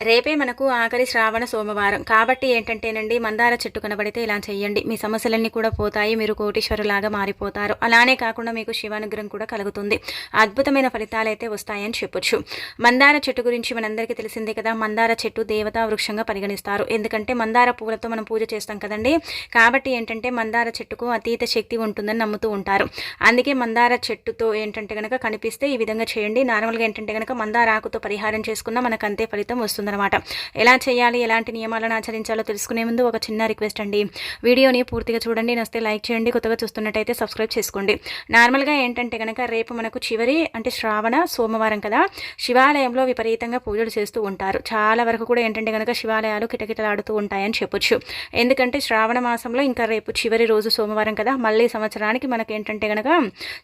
రేపే మనకు ఆఖరి శ్రావణ సోమవారం. కాబట్టి ఏంటంటేనండి మందార చెట్టు కనబడితే ఇలా చేయండి మీ సమస్యలన్నీ కూడా పోతాయి మీరు కోటీశ్వరులాగా మారిపోతారు. అలానే కాకుండా మీకు శివానుగ్రహం కూడా కలుగుతుంది. అద్భుతమైన ఫలితాలు అయితే వస్తాయని చెప్పొచ్చు. మందార చెట్టు గురించి మనందరికీ తెలిసిందే కదా మందార చెట్టు దేవతా వృక్షంగా పరిగణిస్తారు. ఎందుకంటే మందార పూలతో మనం పూజ చేస్తాం కదండి. కాబట్టి ఏంటంటే మందార చెట్టుకు అతీత శక్తి ఉంటుందని నమ్ముతూ ఉంటారు. అందుకే మందార చెట్టుతో ఏంటంటే కనుక కనిపిస్తే ఈ విధంగా చేయండి. నార్మల్గా ఏంటంటే కనుక మందార ఆకుతో పరిహారం చేసుకున్నా మనకు అంతే ఫలితం వస్తుంది. ఉంటుందన్నమాట ఎలా చేయాలి ఎలాంటి నియమాలను ఆచరించాలో తెలుసుకునే ముందు ఒక చిన్న రిక్వెస్ట్ అండి. వీడియోని పూర్తిగా చూడండి నస్తే లైక్ చేయండి కొత్తగా చూస్తున్నట్టయితే సబ్స్క్రైబ్ చేసుకోండి. నార్మల్గా ఏంటంటే కనుక రేపు మనకు చివరి అంటే శ్రావణ సోమవారం కదా శివాలయంలో విపరీతంగా పూజలు చేస్తూ ఉంటారు. చాలా వరకు కూడా ఏంటంటే కనుక శివాలయాలు కిటకిటలాడుతూ ఉంటాయని చెప్పొచ్చు. ఎందుకంటే శ్రావణ మాసంలో ఇంకా రేపు చివరి రోజు సోమవారం కదా మళ్ళీ సంవత్సరానికి మనకి ఏంటంటే కనుక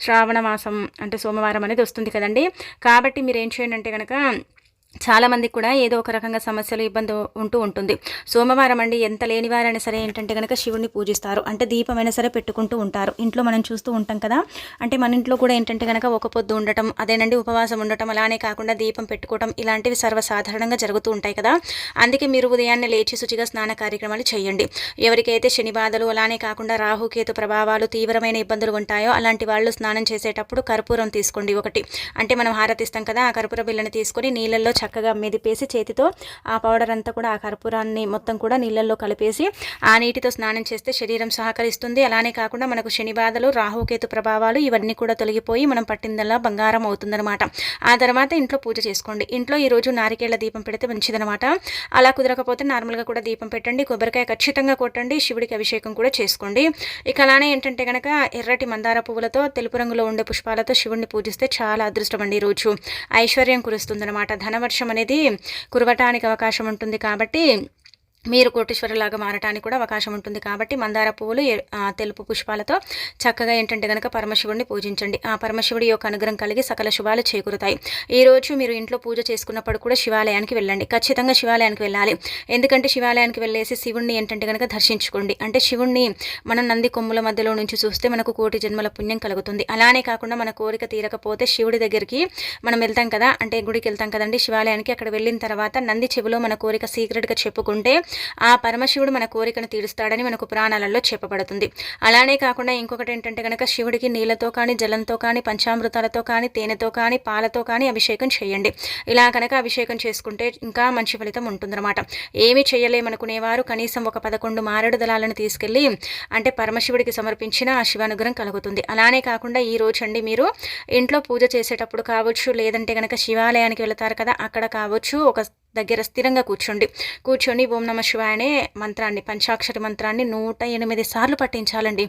శ్రావణ మాసం అంటే సోమవారం అనేది వస్తుంది కదండి. కాబట్టి మీరు ఏం చేయండి అంటే కనుక చాలామందికి కూడా ఏదో ఒక రకంగా సమస్యలు ఇబ్బంది ఉంటూ ఉంటుంది. సోమవారం అండి ఎంత లేనివారైనా సరే ఏంటంటే కనుక శివుడిని పూజిస్తారు. అంటే దీపమైనా సరే పెట్టుకుంటూ ఉంటారు. ఇంట్లో మనం చూస్తూ ఉంటాం కదా. అంటే మన ఇంట్లో కూడా ఏంటంటే కనుక ఒక పొద్దు ఉండటం అదేనండి ఉపవాసం ఉండటం అలానే కాకుండా దీపం పెట్టుకోవటం ఇలాంటివి సర్వసాధారణంగా జరుగుతూ ఉంటాయి కదా. అందుకే మీరు ఉదయాన్నే లేచి శుచిగా స్నాన కార్యక్రమాలు చేయండి. ఎవరికైతే శని బాధలు అలానే కాకుండా రాహుకేతు ప్రభావాలు తీవ్రమైన ఇబ్బందులు ఉంటాయో అలాంటి వాళ్ళు స్నానం చేసేటప్పుడు కర్పూరం తీసుకోండి ఒకటి. అంటే మనం హారతిస్తాం కదా ఆ కర్పూర బిల్లని తీసుకొని నీళ్ళల్లో చక్కగా మెదిపేసి చేతితో ఆ పౌడర్ అంతా కూడా ఆ కర్పూరాన్ని మొత్తం కూడా నీళ్ళల్లో కలిపేసి ఆ నీటితో స్నానం చేస్తే శరీరం సహకరిస్తుంది. అలానే కాకుండా మనకు శని బాధలు రాహుకేతు ప్రభావాలు ఇవన్నీ కూడా తొలగిపోయి మనం పట్టిందల్లా బంగారం అవుతుందనమాట ఆ తర్వాత ఇంట్లో పూజ చేసుకోండి. ఇంట్లో ఈరోజు నారికేళ్ళ దీపం పెడితే మంచిదనమాట అలా కుదరకపోతే నార్మల్గా కూడా దీపం పెట్టండి. కొబ్బరికాయ ఖచ్చితంగా కొట్టండి. శివుడికి అభిషేకం కూడా చేసుకోండి. ఇక అలానే ఏంటంటే కనుక ఎర్రటి మందార పువ్వులతో తెలుపు రంగులో ఉండే పుష్పాలతో శివుడిని పూజిస్తే చాలా అదృష్టం అండి ఈరోజు ఐశ్వర్యం కురుస్తుందన్నమాట. ధనవర్ష వర్షం అనేది కురవటానికి అవకాశం ఉంటుంది కాబట్టి మీరు కోటేశ్వరలాగా మారటానికి కూడా అవకాశం ఉంటుంది కాబట్టి మందార పువ్వులు తెలుపు పుష్పాలతో చక్కగా ఏంటంటే కనుక పరమశివుడిని పూజించండి. ఆ పరమశివుడి యొక్క అనుగ్రహం కలిగి సకల శుభాలు చేకూరుతాయి. ఈరోజు మీరు ఇంట్లో పూజ చేసుకున్నప్పుడు కూడా శివాలయానికి వెళ్ళండి. ఖచ్చితంగా శివాలయానికి వెళ్ళాలి. ఎందుకంటే శివాలయానికి వెళ్ళేసి శివుణ్ణి ఏంటంటే కనుక దర్శించుకోండి. అంటే శివుణ్ణి మనం నంది కొమ్ముల మధ్యలో నుంచి చూస్తే మనకు కోటి జన్మల పుణ్యం కలుగుతుంది. అలానే కాకుండా మన కోరిక తీరకపోతే శివుడి దగ్గరికి మనం వెళ్తాం కదా అంటే గుడికి వెళ్తాం కదండి శివాలయానికి అక్కడ వెళ్ళిన తర్వాత నంది చెవిలో మన కోరిక సీక్రెట్గా చెప్పుకుంటే ఆ పరమశివుడు మన కోరికను తీరుస్తాడని మనకు పురాణాలలో చెప్పబడుతుంది. అలానే కాకుండా ఇంకొకటి ఏంటంటే కనుక శివుడికి నీళ్ళతో కానీ జలంతో కానీ పంచామృతాలతో కానీ తేనెతో కానీ పాలతో కానీ అభిషేకం చేయండి. ఇలా కనుక అభిషేకం చేసుకుంటే ఇంకా మంచి ఫలితం ఉంటుందన్నమాట. ఏమి చేయలేమనుకునేవారు కనీసం ఒక పదకొండు మారడు దళాలను తీసుకెళ్ళి అంటే పరమశివుడికి సమర్పించిన ఆ శివానుగ్రహం కలుగుతుంది. అలానే కాకుండా ఈ రోజు అండి మీరు ఇంట్లో పూజ చేసేటప్పుడు కావచ్చు లేదంటే కనుక శివాలయానికి వెళతారు కదా అక్కడ కావచ్చు ఒక దగ్గర స్థిరంగా కూర్చోండి. కూర్చొని ఓం నమ శివాయనే మంత్రాన్ని పంచాక్షరి మంత్రాన్ని నూట ఎనిమిది సార్లు పఠించాలండి.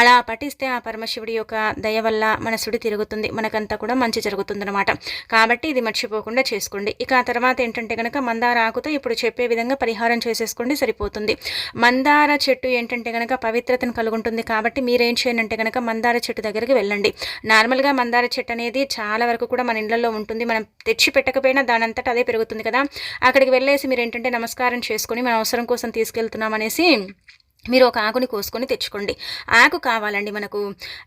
అలా పఠిస్తే ఆ పరమశివుడి యొక్క దయ వల్ల మనసుడి తిరుగుతుంది. మనకంతా కూడా మంచి జరుగుతుందనమాట కాబట్టి ఇది మర్చిపోకుండా చేసుకోండి. ఇక ఆ తర్వాత ఏంటంటే కనుక మందార ఆకుతో ఇప్పుడు చెప్పే విధంగా పరిహారం చేసేసుకోండి సరిపోతుంది. మందార చెట్టు ఏంటంటే కనుక పవిత్రతను కలుగుంటుంది కాబట్టి మీరేం చేయనంటే కనుక మందార చెట్టు దగ్గరికి వెళ్ళండి. నార్మల్గా మందార చెట్టు అనేది చాలా వరకు కూడా మన ఇళ్ళలో ఉంటుంది. మనం తెచ్చి పెట్టకపోయినా దానంతటా అదే పెరుగుతుంది కదా. అక్కడికి వెళ్ళేసి మీరు ఏంటంటే నమస్కారం చేసుకొని మన అవసరం కోసం తీసుకెళ్తున్నాం అనేసి మీరు ఒక ఆకుని కోసుకొని తెచ్చుకోండి. ఆకు కావాలండి మనకు.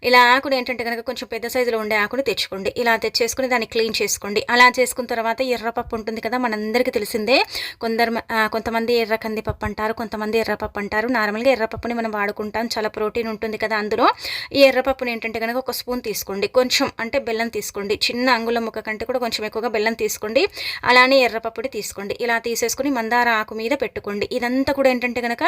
ఇలా ఆకుని ఏంటంటే కనుక కొంచెం పెద్ద సైజులో ఉండే ఆకుని తెచ్చుకోండి. ఇలా తెచ్చేసుకుని దాన్ని క్లీన్ చేసుకోండి. అలా చేసుకున్న తర్వాత ఎర్రపప్పు ఉంటుంది కదా మనందరికీ తెలిసిందే. కొందరు కొంతమంది ఎర్ర కందిపప్పు అంటారు కొంతమంది ఎర్రపప్పు అంటారు. నార్మల్గా ఎర్రపప్పుని మనం వాడుకుంటాం. చాలా ప్రోటీన్ ఉంటుంది కదా అందులో. ఈ ఎర్రపప్పుని ఏంటంటే కనుక ఒక స్పూన్ తీసుకోండి. కొంచెం అంటే బెల్లం తీసుకోండి. చిన్న అంగుళం ముక్క కంటే కూడా కొంచెం ఎక్కువగా బెల్లం తీసుకోండి. అలానే ఎర్రపప్పుని తీసుకోండి. ఇలా తీసేసుకుని మందార ఆకు మీద పెట్టుకోండి. ఇదంతా కూడా ఏంటంటే కనుక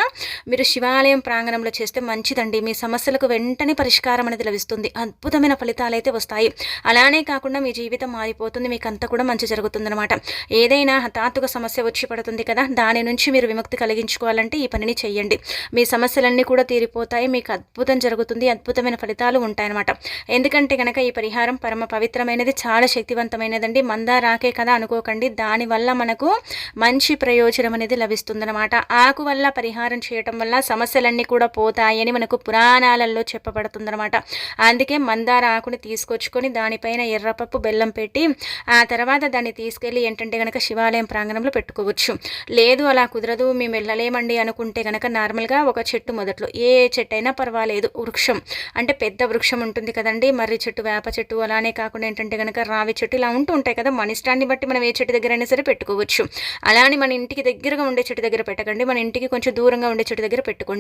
మీరు శివ దేవాలయం ప్రాంగణంలో చేస్తే మంచిదండి. మీ సమస్యలకు వెంటనే పరిష్కారం అనేది లభిస్తుంది. అద్భుతమైన ఫలితాలు అయితే వస్తాయి. అలానే కాకుండా మీ జీవితం మారిపోతుంది. మీకు అంతా కూడా మంచి జరుగుతుందనమాట ఏదైనా హఠాత్తుగా సమస్య వచ్చి పడుతుంది కదా దాని నుంచి మీరు విముక్తి కలిగించుకోవాలంటే ఈ పనిని చేయండి మీ సమస్యలన్నీ కూడా తీరిపోతాయి. మీకు అద్భుతం జరుగుతుంది. అద్భుతమైన ఫలితాలు ఉంటాయన్నమాట. ఎందుకంటే కనుక ఈ పరిహారం పరమ పవిత్రమైనది చాలా శక్తివంతమైనదండి. మందా రాకే కదా అనుకోకండి. దానివల్ల మనకు మంచి ప్రయోజనం అనేది లభిస్తుందన్నమాట. ఆకు వల్ల పరిహారం చేయటం వల్ల సమస్యలన్నీ కూడా పోతాయని మనకు పురాణాలలో చెప్పబడుతుందన్నమాట. అందుకే మందార ఆకుని తీసుకొచ్చుకొని దానిపైన ఎర్రపప్పు బెల్లం పెట్టి ఆ తర్వాత దాన్ని తీసుకెళ్ళి ఏంటంటే కనుక శివాలయం ప్రాంగణంలో పెట్టుకోవచ్చు. లేదు అలా కుదరదు మేము వెళ్ళలేమండి అనుకుంటే కనుక నార్మల్గా ఒక చెట్టు మొదట్లో. ఏ చెట్టు అయినా పర్వాలేదు వృక్షం. అంటే పెద్ద వృక్షం ఉంటుంది కదండి మర్రి చెట్టు వేప చెట్టు అలానే కాకుండా ఏంటంటే కనుక రావి చెట్టు ఇలా ఉంటూ ఉంటాయి కదా మన ఇష్టాన్ని బట్టి మనం ఏ చెట్టు దగ్గర అయినా సరే పెట్టుకోవచ్చు. అలానే మన ఇంటికి దగ్గరగా ఉండే చెట్టు దగ్గర పెట్టకండి మన ఇంటికి కొంచెం దూరంగా ఉండే చెట్టు దగ్గర పెట్టుకోండి.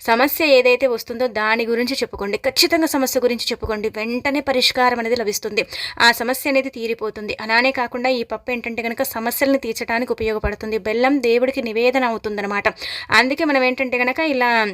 సమస్య ఏదైతే వస్తుందో దాని గురించి చెప్పుకోండి. ఖచ్చితంగా సమస్య గురించి చెప్పుకోండి. వెంటనే పరిష్కారం అనేది లభిస్తుంది. ఆ సమస్య అనేది తీరిపోతుంది. అలానే కాకుండా ఈ పప్పు ఏంటంటే కనుక సమస్యలను తీర్చడానికి ఉపయోగపడుతుంది. బెల్లం దేవుడికి నివేదన అవుతుందన్నమాట. అందుకే మనం ఏంటంటే కనుక ఇలా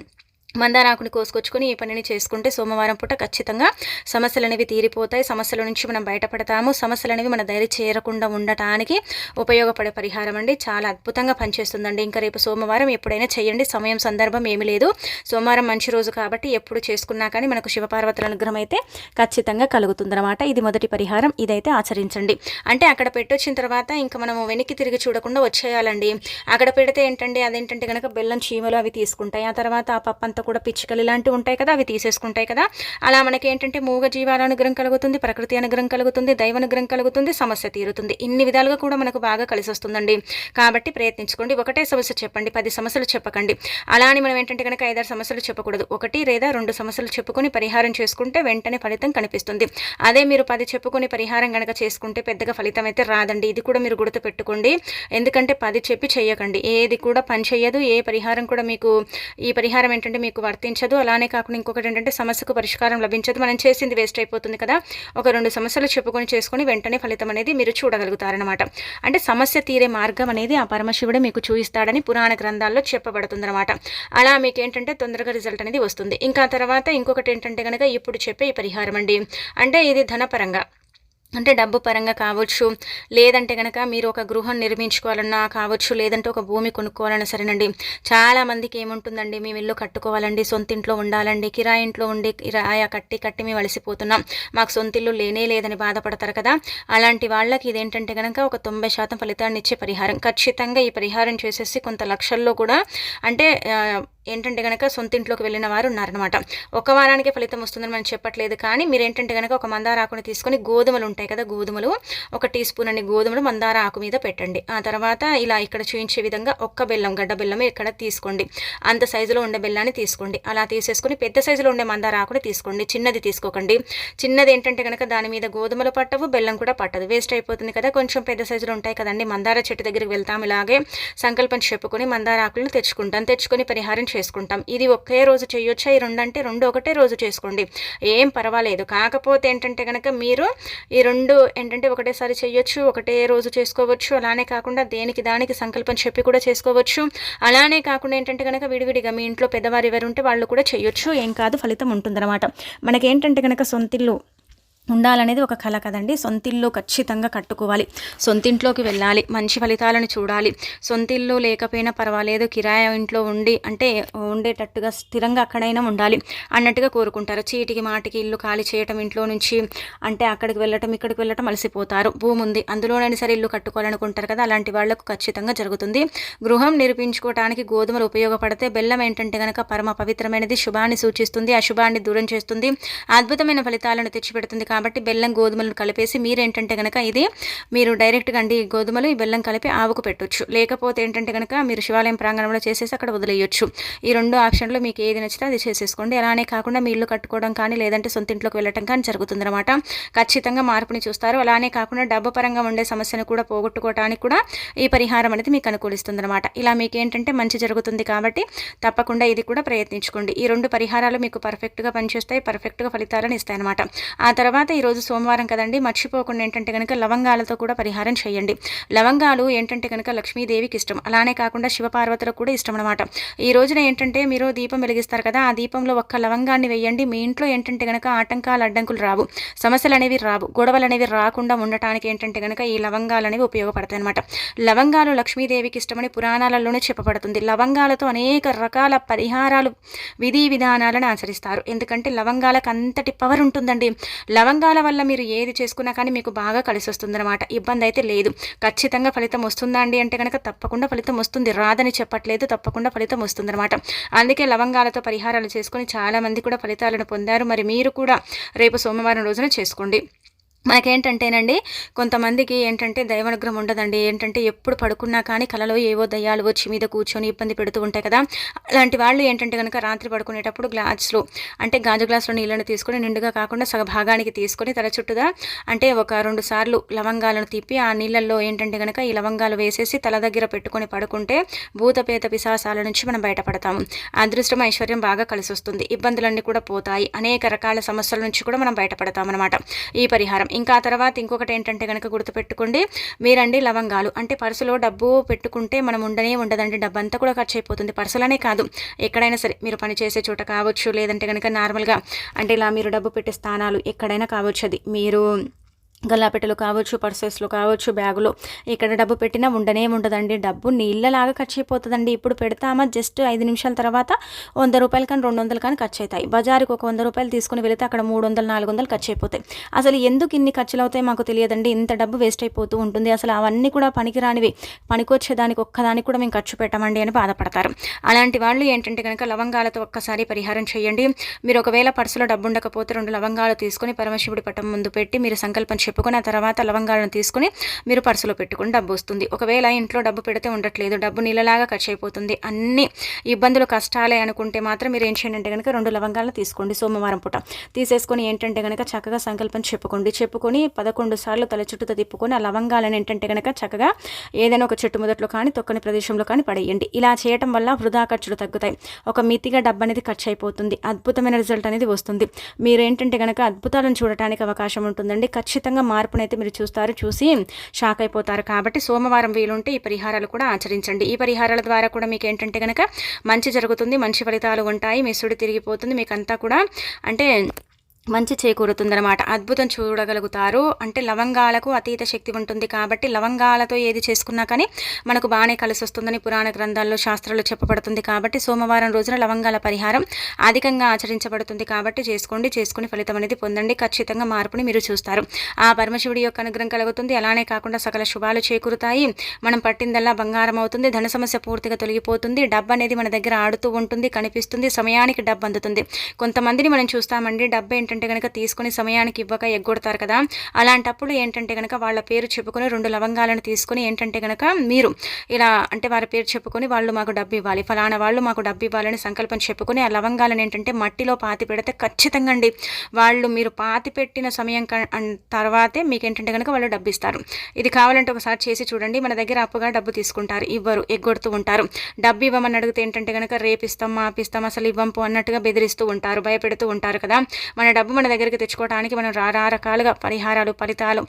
మందారాకుని కోసుకొచ్చుకొని ఈ పనిని చేసుకుంటే సోమవారం పూట ఖచ్చితంగా సమస్యలు అనేవి తీరిపోతాయి. సమస్యల నుంచి మనం బయటపడతాము. సమస్యలు అనేవి మన ధైర్య చేరకుండా ఉండటానికి ఉపయోగపడే పరిహారం అండి. చాలా అద్భుతంగా పనిచేస్తుందండి. ఇంకా రేపు సోమవారం ఎప్పుడైనా చేయండి. సమయం సందర్భం ఏమి లేదు. సోమవారం మంచి రోజు కాబట్టి ఎప్పుడు చేసుకున్నా కానీ మనకు శివపార్వతుల అనుగ్రహం అయితే ఖచ్చితంగా కలుగుతుందన్నమాట. ఇది మొదటి పరిహారం. ఇదైతే ఆచరించండి. అంటే అక్కడ పెట్టొచ్చిన తర్వాత ఇంకా మనము వెనక్కి తిరిగి చూడకుండా వచ్చేయాలండి. అక్కడ పెడితే ఏంటంటే అదేంటంటే కనుక బెల్లం చీమలు అవి తీసుకుంటాయి. ఆ తర్వాత ఆ పప్పంతా అంతా కూడా పిచ్చుకలు ఇలాంటివి ఉంటాయి కదా అవి తీసేసుకుంటాయి కదా. అలా మనకి ఏంటంటే మూగ జీవాల అనుగ్రహం కలుగుతుంది ప్రకృతి అనుగ్రహం కలుగుతుంది దైవ అనుగ్రహం కలుగుతుంది సమస్య తీరుతుంది. ఇన్ని విధాలుగా కూడా మనకు బాగా కలిసి వస్తుందండి కాబట్టి ప్రయత్నించుకోండి. ఒకటే సమస్య చెప్పండి పది సమస్యలు చెప్పకండి. అలా అని మనం ఏంటంటే కనుక ఐదారు సమస్యలు చెప్పకూడదు. ఒకటి లేదా రెండు సమస్యలు చెప్పుకొని పరిహారం చేసుకుంటే వెంటనే ఫలితం కనిపిస్తుంది. అదే మీరు పది చెప్పుకొని పరిహారం కనుక చేసుకుంటే పెద్దగా ఫలితం అయితే రాదండి. ఇది కూడా మీరు గుర్తుపెట్టుకోండి ఎందుకంటే పది చెప్పి చేయకండి ఏది కూడా పని చేయదు ఏ పరిహారం కూడా మీకు ఈ పరిహారం ఏంటంటే మీకు వర్తించదు. అలానే కాకుండా ఇంకొకటి ఏంటంటే సమస్యకు పరిష్కారం లభించదు. మనం చేసింది వేస్ట్ అయిపోతుంది కదా. ఒక రెండు సమస్యలు చెప్పుకొని చేసుకొని వెంటనే ఫలితం అనేది మీరు చూడగలుగుతారనమాట అంటే సమస్య తీరే మార్గం అనేది ఆ పరమశివుడే మీకు చూయిస్తాడని పురాణ గ్రంథాల్లో చెప్పబడుతుందన్నమాట. అలా మీకు ఏంటంటే తొందరగా రిజల్ట్ అనేది వస్తుంది. ఇంకా తర్వాత ఇంకొకటి ఏంటంటే కనుక ఇప్పుడు చెప్పే ఈ పరిహారం అండి. అంటే ఇది ధనపరంగా. అంటే డబ్బు పరంగా కావచ్చు లేదంటే కనుక మీరు ఒక గృహం నిర్మించుకోవాలన్నా కావచ్చు లేదంటే ఒక భూమి కొనుక్కోవాలన్నా సరేనండి. చాలామందికి ఏముంటుందండి? మేము ఇల్లు కట్టుకోవాలండి సొంత ఇంట్లో ఉండాలండి కిరాయి ఇంట్లో ఉండి కిరాయా కట్టి కట్టి మేము అలసిపోతున్నాం. మాకు సొంత ఇల్లు లేనే లేదని బాధపడతారు కదా? అలాంటి వాళ్ళకి ఇదేంటంటే కనుక ఒక తొంభై శాతం ఫలితాన్ని ఇచ్చే పరిహారం. ఖచ్చితంగా ఈ పరిహారం చేసేసి కొంత లక్షల్లో కూడా అంటే ఏంటంటే కనుక సొంత ఇంట్లోకి వెళ్ళిన వారు ఉన్నారనమాట ఒక వారానికి ఫలితం వస్తుందని మనం చెప్పట్లేదు కానీ మీరు ఏంటంటే కనుక ఒక మందారాకుని తీసుకొని గోధుమలు ఉంటాయి కదా గోధుమలు. ఒక టీ స్పూన్ అన్ని గోధుమలు మందార ఆకు మీద పెట్టండి. ఆ తర్వాత ఇలా ఇక్కడ చూపించే విధంగా ఒక్క బెల్లం గడ్డ బెల్లం ఇక్కడ తీసుకోండి. అంత సైజులో ఉండే బెల్లాన్ని తీసుకోండి. అలా తీసేసుకుని పెద్ద సైజులో ఉండే మందార ఆకుని తీసుకోండి. చిన్నది తీసుకోకండి. చిన్నది ఏంటంటే కనుక దాని మీద గోధుమలు పట్టవు బెల్లం కూడా పట్టదు. వేస్ట్ అయిపోతుంది కదా. కొంచెం పెద్ద సైజులో ఉంటాయి కదండి. మందార చెట్టు దగ్గరికి వెళ్తాం ఇలాగే సంకల్పం చెప్పుకొని మందార ఆకులను తెచ్చుకుంటాం. తెచ్చుకొని పరిహారం చేసుకుంటాం. ఇది ఒకే రోజు చేయొచ్చా? ఈ రెండు అంటే రెండు ఒకటే రోజు చేసుకోండి. ఏం పర్వాలేదు. కాకపోతే ఏంటంటే కనుక మీరు ఈ రెండు ఏంటంటే ఒకటేసారి చేయొచ్చు ఒకటే రోజు చేసుకోవచ్చు. అలానే కాకుండా దేనికి దానికి సంకల్పం చెప్పి కూడా చేసుకోవచ్చు. అలానే కాకుండా ఏంటంటే కనుక విడివిడిగా మీ ఇంట్లో పెద్దవారు ఎవరు ఉంటే వాళ్ళు కూడా చేయొచ్చు. ఏం కాదు ఫలితం ఉంటుందన్నమాట. మనకేంటంటే కనుక సొంతిల్లు ఉండాలనేది ఒక కళ కదండి. సొంతిల్లు ఖచ్చితంగా కట్టుకోవాలి. సొంతింట్లోకి వెళ్ళాలి. మంచి ఫలితాలను చూడాలి. సొంతిల్లు లేకపోయినా పర్వాలేదు. కిరాయ ఇంట్లో ఉండి అంటే ఉండేటట్టుగా స్థిరంగా అక్కడైనా ఉండాలి అన్నట్టుగా కోరుకుంటారు. చీటికి మాటికి ఇల్లు ఖాళీ చేయటం ఇంట్లో నుంచి అంటే అక్కడికి వెళ్ళటం ఇక్కడికి వెళ్ళటం అలసిపోతారు. భూమి ఉంది. అందులోనైనా సరే ఇల్లు కట్టుకోవాలనుకుంటారు కదా. అలాంటి వాళ్ళకు ఖచ్చితంగా జరుగుతుంది. గృహం నిర్మించుకోవడానికి గోధుమలు ఉపయోగపడితే బెల్లం ఏంటంటే కనుక పరమ పవిత్రమైనది శుభాన్ని సూచిస్తుంది అశుభాన్ని దూరం చేస్తుంది అద్భుతమైన ఫలితాలను తెచ్చిపెడుతుంది. కాబట్టి బెల్లం గోధుమలను కలిపేసి మీరేంటంటే కనుక ఇది మీరు డైరెక్ట్గా అండి గోధుమలు ఈ బెల్లం కలిపి ఆవుకు పెట్టొచ్చు. లేకపోతే ఏంటంటే కనుక మీరు శివాలయం ప్రాంగణంలో చేసేసి అక్కడ వదిలేయొచ్చు. ఈ రెండు ఆప్షన్లో మీకు ఏది నచ్చితే అది చేసేసుకోండి. అలానే కాకుండా మీ ఇల్లు కట్టుకోవడం కానీ లేదంటే సొంత ఇంట్లోకి వెళ్ళటం కానీ జరుగుతుందన్నమాట. ఖచ్చితంగా మార్పుని చూస్తారు. అలానే కాకుండా డబ్బు పరంగా ఉండే సమస్యను కూడా పోగొట్టుకోవడానికి కూడా ఈ పరిహారం అనేది మీకు అనుకూలిస్తుంది అనమాట ఇలా మీకు ఏంటంటే మంచి జరుగుతుంది కాబట్టి తప్పకుండా ఇది కూడా ప్రయత్నించుకోండి. ఈ రెండు పరిహారాలు మీకు పర్ఫెక్ట్గా పనిచేస్తాయి పర్ఫెక్ట్గా ఫలితాలను ఇస్తాయి అనమాట ఆ తర్వాత తర్వాత ఈరోజు సోమవారం కదండి మర్చిపోకుండా ఏంటంటే కనుక లవంగాలతో కూడా పరిహారం చేయండి. లవంగాలు ఏంటంటే కనుక లక్ష్మీదేవికి ఇష్టం. అలానే కాకుండా శివపార్వతులకు కూడా ఇష్టం అనమాట ఈ రోజున ఏంటంటే మీరు దీపం వెలిగిస్తారు కదా ఆ దీపంలో ఒక్క లవంగాన్ని వేయండి. మీ ఇంట్లో ఏంటంటే కనుక ఆటంకాలు అడ్డంకులు రావు. సమస్యలు అనేవి రావు. గొడవలు అనేవి రాకుండా ఉండటానికి ఏంటంటే కనుక ఈ లవంగాలు అనేవి ఉపయోగపడతాయి అనమాట లవంగాలు లక్ష్మీదేవికి ఇష్టమని పురాణాలలోనే చెప్పబడుతుంది. లవంగాలతో అనేక రకాల పరిహారాలు విధి విధానాలను ఆచరిస్తారు ఎందుకంటే లవంగాలకు అంతటి పవర్ ఉంటుందండి. లవ లవంగాల వల్ల మీరు ఏది చేసుకున్నా కానీ మీకు బాగా కలిసి వస్తుందన్నమాట ఇబ్బంది అయితే లేదు. ఖచ్చితంగా ఫలితం వస్తుందా అండి అంటే కనుక తప్పకుండా ఫలితం వస్తుంది. రాదని చెప్పట్లేదు తప్పకుండా ఫలితం వస్తుందన్నమాట. అందుకే లవంగాలతో పరిహారాలు చేసుకొని చాలామంది కూడా ఫలితాలను పొందారు. మరి మీరు కూడా రేపు సోమవారం రోజున చేసుకోండి. మనకేంటంటేనండి కొంతమందికి ఏంటంటే దైవానుగ్రహం ఉండదండి. ఏంటంటే ఎప్పుడు పడుకున్నా కానీ కలలో ఏవో దయ్యాలు వచ్చి మీద కూర్చొని ఇబ్బంది పెడుతూ ఉంటాయి కదా. అలాంటి వాళ్ళు ఏంటంటే కనుక రాత్రి పడుకునేటప్పుడు గ్లాస్లో అంటే గాజు గ్లాసులో నీళ్ళని తీసుకొని నిండుగా కాకుండా సగ భాగానికి తీసుకొని తల చుట్టుగా అంటే ఒక రెండు సార్లు లవంగాలను తిప్పి ఆ నీళ్ళల్లో ఏంటంటే కనుక ఈ లవంగాలు వేసేసి తల దగ్గర పెట్టుకొని పడుకుంటే భూతపేత పిశాసాల నుంచి మనం బయటపడతాము. అదృష్టం ఐశ్వర్యం బాగా కలిసి వస్తుంది ఇబ్బందులన్నీ కూడా పోతాయి. అనేక రకాల సమస్యల నుంచి కూడా మనం బయటపడతాం అనమాట ఈ పరిహారం. ఇంకా తర్వాత ఇంకొకటి ఏంటంటే కనుక గుర్తుపెట్టుకోండి మీరండి లవంగాలు. అంటే పర్సులో డబ్బు పెట్టుకుంటే మనం ఉండనే ఉండదండి డబ్బు అంతా కూడా ఖర్చు అయిపోతుంది పర్సులనే కాదు ఎక్కడైనా సరే మీరు పని చేసే చోట కావచ్చు లేదంటే కనుక నార్మల్గా అంటే ఇలా మీరు డబ్బు పెట్టే స్థానాలు ఎక్కడైనా కావచ్చు అది మీరు గల్లాపెట్టెలు కావచ్చు పర్సెస్లో కావచ్చు బ్యాగులో ఇక్కడ డబ్బు పెట్టినా ఉండనే ఉండదండి. డబ్బు నీళ్ళలాగా ఖర్చు అయిపోతుందండి ఇప్పుడు పెడతామా? జస్ట్ ఐదు నిమిషాల తర్వాత వంద రూపాయలు కానీ రెండు వందలు కానీ ఖర్చు అవుతాయి బజారుకి ఒక వంద రూపాయలు తీసుకుని వెళితే అక్కడ మూడు వందలు నాలుగు వందలు ఖర్చు అయిపోతాయి అసలు ఎందుకు ఇన్ని ఖర్చులు అవుతాయి మాకు తెలియదండి. ఇంత డబ్బు వేస్ట్ అయిపోతూ ఉంటుంది. అసలు అవన్నీ కూడా పనికిరానివి. పనికొచ్చేదానికి ఒక్కదానికి కూడా మేము ఖర్చు పెట్టమండి అని బాధపడతారు. అలాంటి వాళ్ళు ఏంటంటే కనుక లవంగాలతో ఒక్కసారి పరిహారం చేయండి. మీరు ఒకవేళ పర్సులో డబ్బు ఉండకపోతే రెండు లవంగాలు తీసుకొని పరమశివుడి పట్టం ముందు పెట్టి మీరు సంకల్పం చెప్పుకున్న ఆ తర్వాత లవంగాలను తీసుకుని మీరు పర్సులో పెట్టుకుని డబ్బు వస్తుంది. ఒకవేళ ఇంట్లో డబ్బు పెడితే ఉండట్లేదు. డబ్బు నీళ్ళలాగా ఖర్చు అయిపోతుంది అన్ని ఇబ్బందులు కష్టాలే అనుకుంటే మాత్రం మీరు ఏం చేయండి అంటే కనుక రెండు లవంగాలను తీసుకోండి సోమవారం పూట. తీసేసుకొని ఏంటంటే కనుక చక్కగా సంకల్పం చెప్పుకోండి. చెప్పుకొని పదకొండు సార్లు తల చుట్టూ తిప్పుకొని ఆ లవంగాలను ఏంటంటే కనుక చక్కగా ఏదైనా ఒక చెట్టు మొదట్లో కానీ తొక్కని ప్రదేశంలో కానీ పడేయండి. ఇలా చేయటం వల్ల వృధా ఖర్చులు తగ్గుతాయి. ఒక మితిగా డబ్బు అనేది ఖర్చు అయిపోతుంది అద్భుతమైన రిజల్ట్ అనేది వస్తుంది. మీరు ఏంటంటే కనుక అద్భుతాలను చూడటానికి అవకాశం ఉంటుందండి. ఖచ్చితంగా ఖచ్చితంగా మార్పునైతే మీరు చూస్తారు చూసి షాక్ అయిపోతారు. కాబట్టి సోమవారం వీలుంటే ఈ పరిహారాలు కూడా ఆచరించండి. ఈ పరిహారాల ద్వారా కూడా మీకు ఏంటంటే కనుక మంచి జరుగుతుంది మంచి ఫలితాలు ఉంటాయి మీ సుడి తిరిగిపోతుంది మీకు అంతా కూడా అంటే మంచి చేకూరుతుందనమాట అద్భుతం చూడగలుగుతారు. అంటే లవంగాలకు అతీత శక్తి ఉంటుంది కాబట్టి లవంగాలతో ఏది చేసుకున్నా కానీ మనకు బాగానే కలిసి వస్తుందని పురాణ గ్రంథాల్లో శాస్త్రాలు చెప్పబడుతుంది కాబట్టి సోమవారం రోజున లవంగాల పరిహారం అధికంగా ఆచరించబడుతుంది కాబట్టి చేసుకోండి చేసుకుని ఫలితం అనేది పొందండి. ఖచ్చితంగా మార్పుని మీరు చూస్తారు. ఆ పరమశివుడి యొక్క అనుగ్రహం కలుగుతుంది. అలానే కాకుండా సకల శుభాలు చేకూరుతాయి. మనం పట్టిందల్లా బంగారం అవుతుంది. ధన సమస్య పూర్తిగా తొలగిపోతుంది. డబ్బు అనేది మన దగ్గర ఆడుతూ ఉంటుంది కనిపిస్తుంది. సమయానికి డబ్బు అందుతుంది. కొంతమందిని మనం చూస్తామండి డబ్బు ఏంటంటే ఏంటంటే కనుక తీసుకుని సమయానికి ఇవ్వక ఎగ్గొడతారు కదా. అలాంటప్పుడు ఏంటంటే కనుక వాళ్ళ పేరు చెప్పుకొని రెండు లవంగాలను తీసుకుని ఏంటంటే కనుక మీరు ఇలా అంటే వారి పేరు చెప్పుకొని వాళ్ళు మాకు డబ్బు ఇవ్వాలి. ఫలానా వాళ్ళు మాకు డబ్బు ఇవ్వాలని సంకల్పం చెప్పుకొని ఆ లవంగాలను ఏంటంటే మట్టిలో పాతి పెడితే ఖచ్చితంగా అండి వాళ్ళు మీరు పాతి పెట్టిన సమయం తర్వాతే మీకు ఏంటంటే కనుక వాళ్ళు డబ్బు ఇస్తారు. ఇది కావాలంటే ఒకసారి చేసి చూడండి. మన దగ్గర అప్పుగా డబ్బు తీసుకుంటారు. ఇవ్వరు ఎగ్గొడుతూ ఉంటారు. డబ్బు ఇవ్వమని అడిగితే ఏంటంటే కనుక రేపిస్తాం మాపిస్తాం అసలు ఇవ్వంపు అన్నట్టుగా బెదిరిస్తూ ఉంటారు భయపెడుతూ ఉంటారు కదా. మన డబ్బు డబ్బు మన దగ్గరికి తెచ్చుకోవడానికి మనం రకరకాలుగా పరిహారాలు ఫలితాలు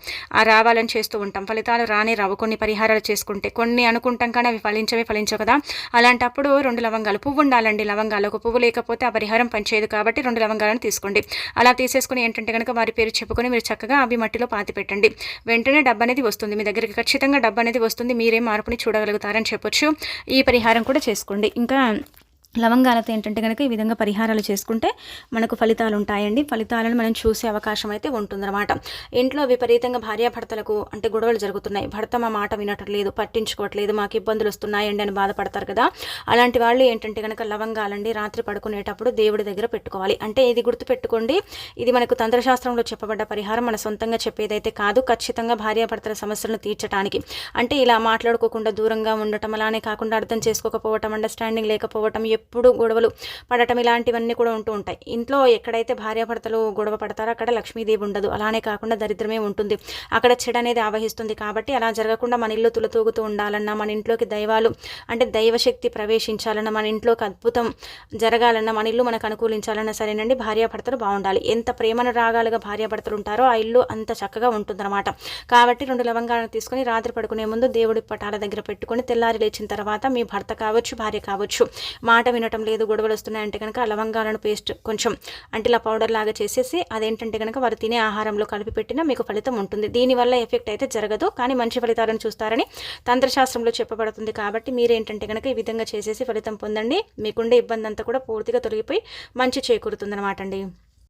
రావాలని చేస్తూ ఉంటాం. ఫలితాలు రాని రావు. కొన్ని పరిహారాలు చేసుకుంటే కొన్ని అనుకుంటాం కానీ అవి ఫలించవే ఫలించవు కదా. అలాంటప్పుడు రెండు లవంగాలు పువ్వు ఉండాలండి. లవంగాలు ఒక పువ్వు లేకపోతే ఆ పరిహారం పనిచేయదు కాబట్టి రెండు లవంగాలను తీసుకోండి. అలా తీసేసుకుని ఏంటంటే కనుక వారి పేరు చెప్పుకొని మీరు చక్కగా అవి మట్టిలో పాతి పెట్టండి. వెంటనే డబ్బు అనేది వస్తుంది మీ దగ్గరికి. ఖచ్చితంగా డబ్బు అనేది వస్తుంది. మీరే మార్పుని చూడగలుగుతారని చెప్పొచ్చు. ఈ పరిహారం కూడా చేసుకోండి. ఇంకా లవంగాలతో ఏంటంటే కనుక ఈ విధంగా పరిహారాలు చేసుకుంటే మనకు ఫలితాలు ఉంటాయండి ఫలితాలను మనం చూసే అవకాశం అయితే ఉంటుందన్నమాట. ఇంట్లో విపరీతంగా భార్యాభర్తలకు అంటే గొడవలు జరుగుతున్నాయి. భర్త మా మాట వినట్లేదు పట్టించుకోవట్లేదు మాకు ఇబ్బందులు వస్తున్నాయండి అని బాధపడతారు కదా. అలాంటి వాళ్ళు ఏంటంటే కనుక లవంగాలండి రాత్రి పడుకునేటప్పుడు దేవుడి దగ్గర పెట్టుకోవాలి. అంటే ఇది గుర్తుపెట్టుకోండి ఇది మనకు తంత్రశాస్త్రంలో చెప్పబడ్డ పరిహారం. మన సొంతంగా చెప్పేదైతే కాదు ఖచ్చితంగా భార్యాభర్తల సమస్యలను తీర్చడానికి అంటే ఇలా మాట్లాడుకోకుండా దూరంగా ఉండటం అలానే కాకుండా అర్థం చేసుకోకపోవటం అండర్స్టాండింగ్ లేకపోవటం ఎప్పుడు గొడవలు పడటం ఇలాంటివన్నీ కూడా ఉంటూ ఉంటాయి. ఇంట్లో ఎక్కడైతే భార్యాభర్తలు గొడవ పడతారో అక్కడ లక్ష్మీదేవి ఉండదు. అలానే కాకుండా దరిద్రమే ఉంటుంది. అక్కడ చెడు అనేది ఆవహిస్తుంది కాబట్టి అలా జరగకుండా మన ఇల్లు తులతూగుతూ ఉండాలన్నా మన ఇంట్లోకి దైవాలు అంటే దైవశక్తి ప్రవేశించాలన్నా మన ఇంట్లోకి అద్భుతం జరగాలన్నా మన ఇల్లు మనకు అనుకూలించాలన్నా సరేనండి భార్యాభర్తలు బాగుండాలి. ఎంత ప్రేమను రాగాలుగా భార్యాభర్తలు ఉంటారో ఆ ఇల్లు అంత చక్కగా ఉంటుందన్నమాట. కాబట్టి రెండు లవంగాలను తీసుకుని రాత్రి పడుకునే ముందు దేవుడి పటాల దగ్గర పెట్టుకుని తెల్లారి లేచిన తర్వాత మీ భర్త కావచ్చు భార్య కావచ్చు మాట మాట వినటం లేదు గొడవలు వస్తున్నాయంటే కనుక లవంగాలను పేస్ట్ కొంచెం అంటే ఇలా పౌడర్ లాగా చేసేసి అదేంటంటే కనుక వారు తినే ఆహారంలో కలిపి పెట్టినా మీకు ఫలితం ఉంటుంది. దీనివల్ల ఎఫెక్ట్ అయితే జరగదు కానీ మంచి ఫలితాలను చూస్తారని తంత్రశాస్త్రంలో చెప్పబడుతుంది. కాబట్టి మీరేంటంటే కనుక ఈ విధంగా చేసేసి ఫలితం పొందండి. మీకుండే ఇబ్బంది అంతా కూడా పూర్తిగా తొలగిపోయి మంచి చేకూరుతుందన్నమాట అండి.